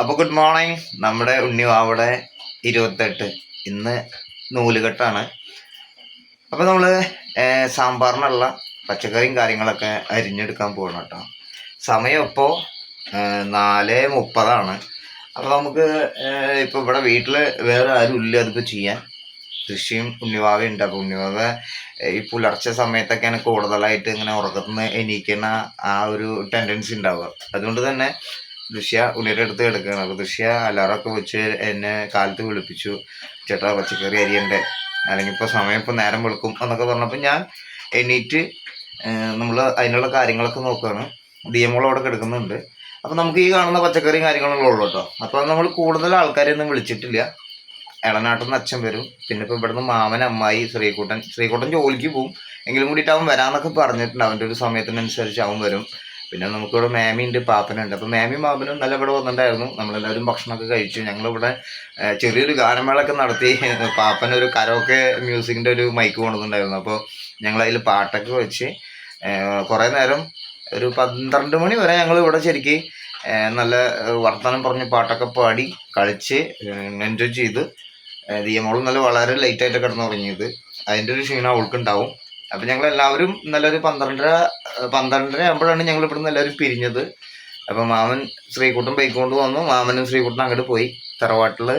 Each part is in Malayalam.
അപ്പോൾ ഗുഡ് മോർണിംഗ് നമ്മുടെ ഉണ്ണിവാവിടെ ഇരുപത്തെട്ട്. ഇന്ന് നൂലുകെട്ടാണ്. അപ്പോൾ നമ്മൾ സാമ്പാറിനുള്ള പച്ചക്കറിയും കാര്യങ്ങളൊക്കെ അരിഞ്ഞെടുക്കാൻ പോകണം കേട്ടോ. സമയം ഇപ്പോൾ നാല് മുപ്പതാണ്. അപ്പോൾ നമുക്ക് ഇപ്പോൾ ഇവിടെ വീട്ടിൽ വേറെ ആരും ഇല്ല അതിപ്പോൾ ചെയ്യാൻ. കൃഷിയും ഉണ്ണിവാവയും ഉണ്ട്. അപ്പോൾ ഉണ്ണിവാവ ഈ പുലർച്ചെ സമയത്തൊക്കെയാണ് കൂടുതലായിട്ട് ഇങ്ങനെ ഉറക്കത്തുനിന്ന് എണീക്കുന്ന ആ ഒരു ടെൻഡൻസി ഉണ്ടാവുക. അതുകൊണ്ട് തന്നെ ദൃശ്യ ഉണ്ണിയുടെ കിടക്കുകയാണ്. അപ്പോൾ ദൃശ്യ അലാറൊക്കെ വെച്ച് എന്നെ കാലത്ത് വിളിപ്പിച്ചു. ചേട്ടാ പച്ചക്കറി അരിയണ്ടേ? അല്ലെങ്കിൽ ഇപ്പോൾ സമയം ഇപ്പോൾ നേരം വെളുക്കും എന്നൊക്കെ പറഞ്ഞപ്പോൾ ഞാൻ എണീറ്റ് നമ്മൾ അതിനുള്ള കാര്യങ്ങളൊക്കെ നോക്കുകയാണ്. ദിയമോൾ അവിടെ കിടക്കുന്നുണ്ട്. അപ്പോൾ നമുക്ക് ഈ കാണുന്ന പച്ചക്കറിയും കാര്യങ്ങളും ഉള്ളൂ കേട്ടോ. അപ്പോൾ നമ്മൾ കൂടുതൽ ആൾക്കാരെയൊന്നും വിളിച്ചിട്ടില്ല. ഇളനാട്ടിൽ നിന്ന് അച്ഛൻ വരും. പിന്നെ ഇപ്പോൾ ഇവിടുന്ന് മാമൻ അമ്മായി ശ്രീകുട്ടൻ. ശ്രീകുട്ടൻ ജോലിക്ക് പോകും എങ്കിലും കൂടിയിട്ട് അവൻ വരാമെന്നൊക്കെ പറഞ്ഞിട്ടുണ്ട്. അവന്റെ ഒരു സമയത്തിനനുസരിച്ച് അവൻ വരും. പിന്നെ നമുക്കിവിടെ മാമിയുണ്ട് പാപ്പനുണ്ട്. അപ്പോൾ മാമിയും പാപ്പനും നല്ല ഇവിടെ വന്നിട്ടുണ്ടായിരുന്നു. നമ്മളെല്ലാവരും ഭക്ഷണമൊക്കെ കഴിച്ചു. ഞങ്ങളിവിടെ ചെറിയൊരു ഗാനമേളൊക്കെ നടത്തി. പാപ്പനൊരു കരോക്കെ മ്യൂസിക്കിന്റെ ഒരു മൈക്ക് കൊണ്ടുവന്നിട്ടുണ്ടായിരുന്നു. അപ്പോൾ ഞങ്ങളതിൽ പാട്ടൊക്കെ വെച്ച് കുറേ നേരം ഒരു പന്ത്രണ്ട് മണി വരെ ഞങ്ങൾ ഇവിടെ ശരിക്ക് നല്ല വർത്തമാനം പറഞ്ഞ് പാട്ടൊക്കെ പാടി കളിച്ച് എൻജോയ് ചെയ്ത് ദിയമോളും നല്ല വളരെ ലേറ്റായിട്ട് കിടന്നുറങ്ങിയത്. അതിന്റെ ഒരു ക്ഷീണം അവൾക്കുണ്ടാവും. അപ്പം ഞങ്ങൾ എല്ലാവരും ഇന്നലെ ഒരു പന്ത്രണ്ടര പന്ത്രണ്ടര ആകുമ്പോഴാണ് ഞങ്ങൾ ഇവിടുന്ന് എല്ലാവരും പിരിഞ്ഞത്. അപ്പം മാമൻ ശ്രീകുട്ടൻ ബൈക്ക് കൊണ്ട് വന്നു. മാമനും ശ്രീകുട്ടനും അങ്ങോട്ട് പോയി. തറവാട്ടിൽ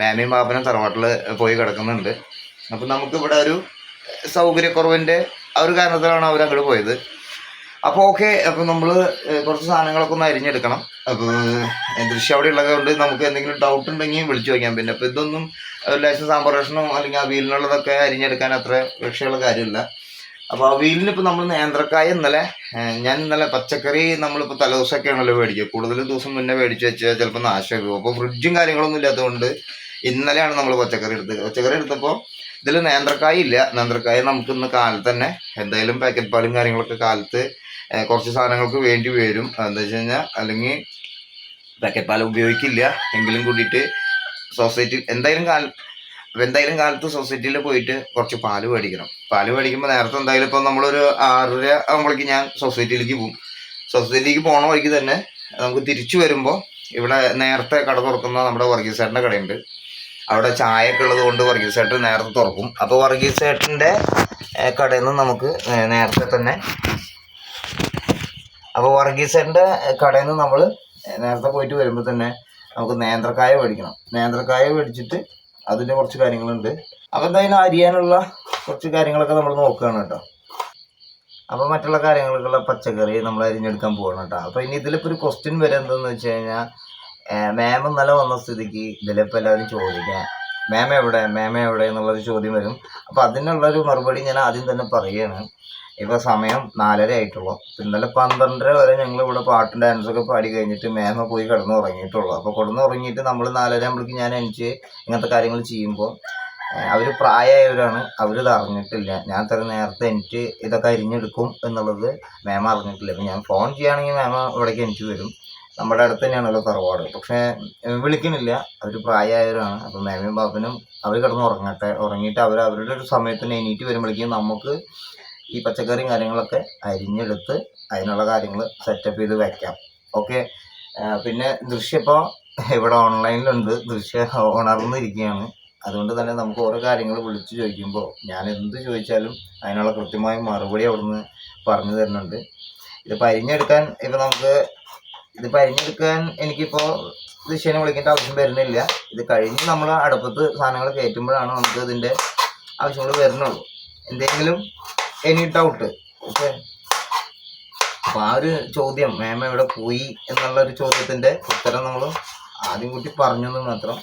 മാമയും പാപ്പനും തറവാട്ടിൽ പോയി കിടക്കുന്നുണ്ട്. നമുക്ക് ഇവിടെ ഒരു സൗകര്യക്കുറവിന്റെ ആ ഒരു കാരണത്തിലാണ് അവർ അങ്ങോട്ട് പോയത്. അപ്പോൾ ഓക്കെ അപ്പോൾ നമ്മൾ കുറച്ച് സാധനങ്ങളൊക്കെ ഒന്ന് അരിഞ്ഞെടുക്കണം. അപ്പോൾ ദൃശ്യം അവിടെ ഉള്ളത് കൊണ്ട് നമുക്ക് എന്തെങ്കിലും ഡൗട്ട് ഉണ്ടെങ്കിൽ വിളിച്ചു വയ്ക്കാം പിന്നെ അപ്പോൾ ഇതൊന്നും സാമ്പാർ കഷ്ണോ അല്ലെങ്കിൽ അവിയലിനുള്ളതൊക്കെ അരിഞ്ഞെടുക്കാൻ അത്ര രക്ഷയുള്ള കാര്യമില്ല. അപ്പോൾ ആ ഇപ്പോൾ നമ്മൾ നേന്ത്രക്കായ ഇന്നലെ ഞാൻ ഇന്നലെ പച്ചക്കറി നമ്മളിപ്പോൾ തലേദിവസമൊക്കെയാണല്ലോ മേടിക്കുക. കൂടുതൽ ദിവസം മുന്നേ മേടിച്ച് വെച്ചാൽ ചിലപ്പോൾ നാശമായി പോകും അപ്പോൾ ഫ്രിഡ്ജും കാര്യങ്ങളൊന്നും ഇല്ലാത്തതുകൊണ്ട് ഇന്നലെയാണ് നമ്മൾ പച്ചക്കറി എടുത്തത്. പച്ചക്കറി എടുത്തപ്പോൾ ഇതിൽ നേന്ത്രക്കായ ഇല്ല. നേന്ത്രക്കായ നമുക്ക് ഇന്ന് കാലത്ത് തന്നെ എന്തായാലും പാക്കറ്റ് പാലും കാര്യങ്ങളൊക്കെ കാലത്ത് കുറച്ച് സാധനങ്ങൾക്ക് വേണ്ടി വരും. എന്താ വെച്ച് കഴിഞ്ഞാൽ അല്ലെങ്കിൽ പാക്കറ്റ് പാൽ ഉപയോഗിക്കില്ല. എങ്കിലും കൂടിയിട്ട് സൊസൈറ്റി എന്തായാലും കാല എന്തായാലും കാലത്ത് സൊസൈറ്റിയിൽ പോയിട്ട് കുറച്ച് പാൽ മേടിക്കണം. പാൽ മേടിക്കുമ്പോൾ നേരത്തെ എന്തായാലും ഇപ്പം നമ്മളൊരു ആറര ആകുമ്പോഴേക്ക് ഞാൻ സൊസൈറ്റിയിലേക്ക് പോകും. സൊസൈറ്റിക്ക് പോണ വഴിക്ക് തന്നെ നമുക്ക് തിരിച്ചു വരുമ്പോൾ ഇവിടെ നേരത്തെ കട തുറക്കുന്ന നമ്മുടെ വർഗീസേട്ടന്റെ കടയുണ്ട്. അവിടെ ചായയൊക്കെ ഉള്ളത് കൊണ്ട് വർഗീസേട്ടൻ നേരത്തെ തുറക്കും. അപ്പോൾ വർഗീസേട്ടന്റെ കടയിൽ നിന്ന് നമുക്ക് നേരത്തെ തന്നെ അപ്പോൾ വർഗീസേട്ടന്റെ കടയിൽ നിന്ന് നമ്മൾ നേരത്തെ പോയിട്ട് വരുമ്പോൾ തന്നെ നമുക്ക് നേന്ത്രക്കായ മേടിക്കണം. നേന്ത്രക്കായ മേടിച്ചിട്ട് അതിന്റെ കുറച്ച് കാര്യങ്ങളുണ്ട്. അപ്പോൾ എന്തായാലും അരിയാനുള്ള കുറച്ച് കാര്യങ്ങളൊക്കെ നമ്മൾ നോക്കുകയാണ് കേട്ടോ. അപ്പോൾ മറ്റുള്ള കാര്യങ്ങൾക്കുള്ള പച്ചക്കറി നമ്മൾ അരിഞ്ഞെടുക്കാൻ പോകണം കേട്ടോ. അപ്പോൾ ഇനി ഇതിലിപ്പോൾ ഒരു ക്വസ്റ്റ്യൻ വരെ എന്തെന്ന് വെച്ച് കഴിഞ്ഞാൽ മാം ഇന്നലെ വന്ന സ്ഥിതിക്ക് ഇതിലിപ്പോൾ എല്ലാവരും ചോദിക്കാം മാം എവിടെ? മാം എവിടെ? എന്നുള്ളൊരു ചോദ്യം വരും. അപ്പോൾ അതിനുള്ളൊരു മറുപടി ഞാൻ ആദ്യം തന്നെ പറയുകയാണ് ഇപ്പോൾ സമയം നാലര ആയിട്ടുള്ളൂ. ഇന്നലെ പന്ത്രണ്ടര വരെ ഞങ്ങൾ ഇവിടെ പാട്ടും ഡാൻസൊക്കെ പാടി കഴിഞ്ഞിട്ട് മേമ പോയി കിടന്ന് ഉറങ്ങിയിട്ടുള്ളൂ. അപ്പോൾ കിടന്ന് ഉറങ്ങിയിട്ട് നമ്മൾ നാലര ആകുമ്പോഴേക്കും ഞാൻ എനിക്ക് ഇങ്ങനത്തെ കാര്യങ്ങൾ ചെയ്യുമ്പോൾ അവർ പ്രായമായവരാണ് അവരിത് അറിഞ്ഞിട്ടില്ല. ഞാൻ തന്നെ നേരത്തെ എനിക്ക് ഇതൊക്കെ അരിഞ്ഞെടുക്കും എന്നുള്ളത് മേമ അറിഞ്ഞിട്ടില്ല. അപ്പം ഞാൻ ഫോൺ ചെയ്യുകയാണെങ്കിൽ മേമ ഇവിടേക്ക് എനിക്ക് വരും. നമ്മുടെ അടുത്ത് തന്നെയാണല്ലോ തറവാട്. പക്ഷേ വിളിക്കുന്നില്ല. അവർ പ്രായമായവരാണ് അപ്പം മേമയും ബാബനും അവർ കിടന്ന് ഉറങ്ങട്ടെ ഉറങ്ങിയിട്ട് അവർ അവരുടെ ഒരു സമയത്തിന് എണീറ്റ് വരുമ്പോഴേക്കും നമുക്ക് ഈ പച്ചക്കറിയും കാര്യങ്ങളൊക്കെ അരിഞ്ഞെടുത്ത് അതിനുള്ള കാര്യങ്ങൾ സെറ്റപ്പ് ചെയ്ത് വയ്ക്കാം ഓക്കെ പിന്നെ ദൃശ്യം ഇപ്പോൾ ഇവിടെ ഓൺലൈനിലുണ്ട് ദൃശ്യ ഉണർന്നിരിക്കുകയാണ് അതുകൊണ്ട് തന്നെ നമുക്ക് ഓരോ കാര്യങ്ങൾ വിളിച്ചു ചോദിക്കുമ്പോൾ ഞാൻ എന്ത് ചോദിച്ചാലും അതിനുള്ള കൃത്യമായ മറുപടി അവിടുന്ന് പറഞ്ഞു തരുന്നുണ്ട്. ഇത് പരിഞ്ഞെടുക്കാൻ ഇപ്പം നമുക്ക് ഇത് പരിഞ്ഞെടുക്കാൻ എനിക്കിപ്പോൾ ദൃശ്യനെ വിളിക്കേണ്ട ആവശ്യം വരുന്നില്ല. ഇത് കഴിഞ്ഞ് നമ്മൾ അടുപ്പത്ത് സാധനങ്ങൾ കയറ്റുമ്പോഴാണ് നമുക്ക് ഇതിന്റെ ആവശ്യങ്ങൾ വരുന്നുള്ളൂ. എന്തെങ്കിലും എനി ഡൗട്ട് ഓക്കെ അപ്പോൾ ആ ഒരു ചോദ്യം മേമ എവിടെ പോയി എന്നുള്ള ഒരു ചോദ്യത്തിന്റെ ഉത്തരം നമ്മൾ ആദ്യം കൂട്ടി പറഞ്ഞെന്ന് മാത്രം.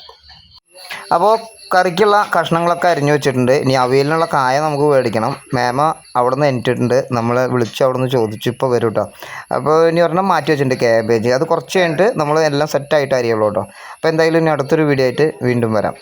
അപ്പോൾ കറിക്കുള്ള കഷ്ണങ്ങളൊക്കെ അരിഞ്ഞു വെച്ചിട്ടുണ്ട്. ഇനി അവയിലിനുള്ള കായ നമുക്ക് മേടിക്കണം. മേമ അവിടെ നിന്ന് എനിറ്റിട്ടുണ്ട് നമ്മളെ വിളിച്ച് അവിടെ നിന്ന് ചോദിച്ചു ഇപ്പോൾ വരും കേട്ടോ അപ്പോൾ ഇനി ഒരെണ്ണം മാറ്റി വെച്ചിട്ടുണ്ട് ക്യാബേജ് അത് കുറച്ച് കഴിഞ്ഞിട്ട് നമ്മൾ എല്ലാം സെറ്റായിട്ട് അരിയുള്ളൂ കേട്ടോ അപ്പോൾ എന്തായാലും ഇനി അടുത്തൊരു വീഡിയോ ആയിട്ട് വീണ്ടും വരാം.